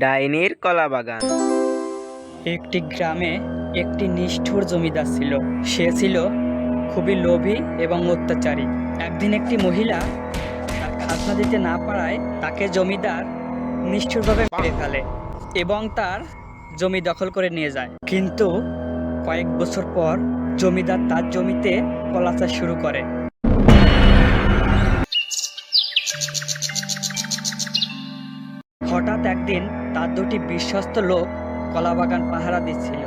ডাইনির কলা বাগান। একটি গ্রামে একটি নিষ্ঠুর জমিদার ছিল। সে ছিল খুবই লোভী এবং অত্যাচারী। একদিন একটি মহিলা তার খাজনা দিতে না পারায় তাকে জমিদার নিষ্ঠুরভাবে মেরে ফেলে এবং তার জমি দখল করে নিয়ে যায়। কিন্তু কয়েক বছর পর জমিদার তার জমিতে কলা চাষ শুরু করে। হঠাৎ একদিন তার দুটি বিশ্বস্ত লোক কলা বাগান পাহারা দিচ্ছিল।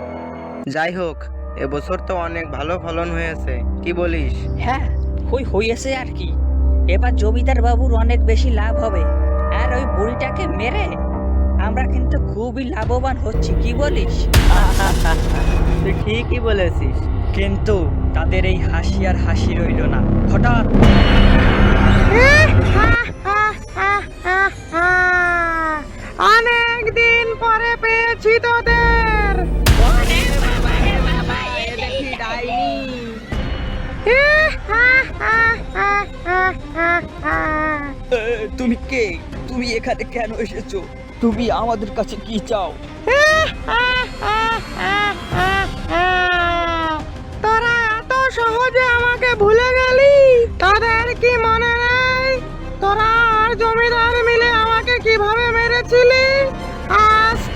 যাই হোক এবছর তো অনেক ভালো ফলন হয়েছে। কি বলিস? হ্যাঁ হই হইয়াছে আর কি। এবার জমিদার বাবুর অনেক বেশি লাভ হবে। আর ওই বুড়িটাকে মেরে আমরা কিন্তু খুবই লাভবান হচ্ছি কি বলিস? তুই ঠিকই বলেছিস। কিন্তু তাদের এই হাসি আর হাসি রইল না। হঠাৎ পেয়েছি তোদের তুমি কে? তুমি এখানে কেন এসেছ? তুমি আমাদের কাছে কি চাও? তোরা এত সহজে আমাকে ভুলে গেলি? তোদের কি মনে নেই? তোরা আর জমিদার মিলে আমাকে কীভাবে মেরেছিলি?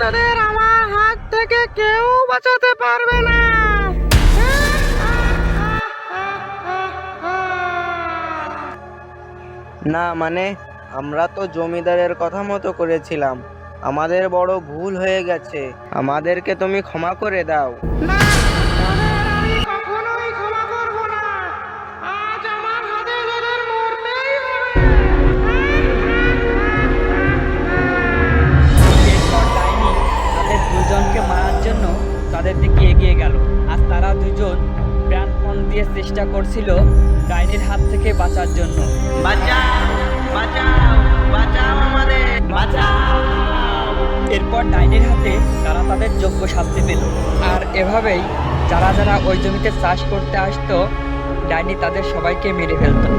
তোদের আমার হাত থেকে কেউ বাঁচাতে পারবে না। না মানে আমরা তো জমিদারের কথা মতো করেছিলাম। আমাদের বড় ভুল হয়ে গেছে। আমাদেরকে তুমি ক্ষমা করে দাও। না এগিয়ে গেল। আর তারা দুজন প্রাণপণ দিয়ে চেষ্টা করছিল ডাইনির হাত থেকে বাঁচার জন্য। এরপর ডাইনির হাতে তারা তাদের যোগ্য শাস্তি পেল। আর এভাবেই যারা যারা ওই জমিতে চাষ করতে আসতো ডাইনি তাদের সবাইকে মেরে ফেলতো।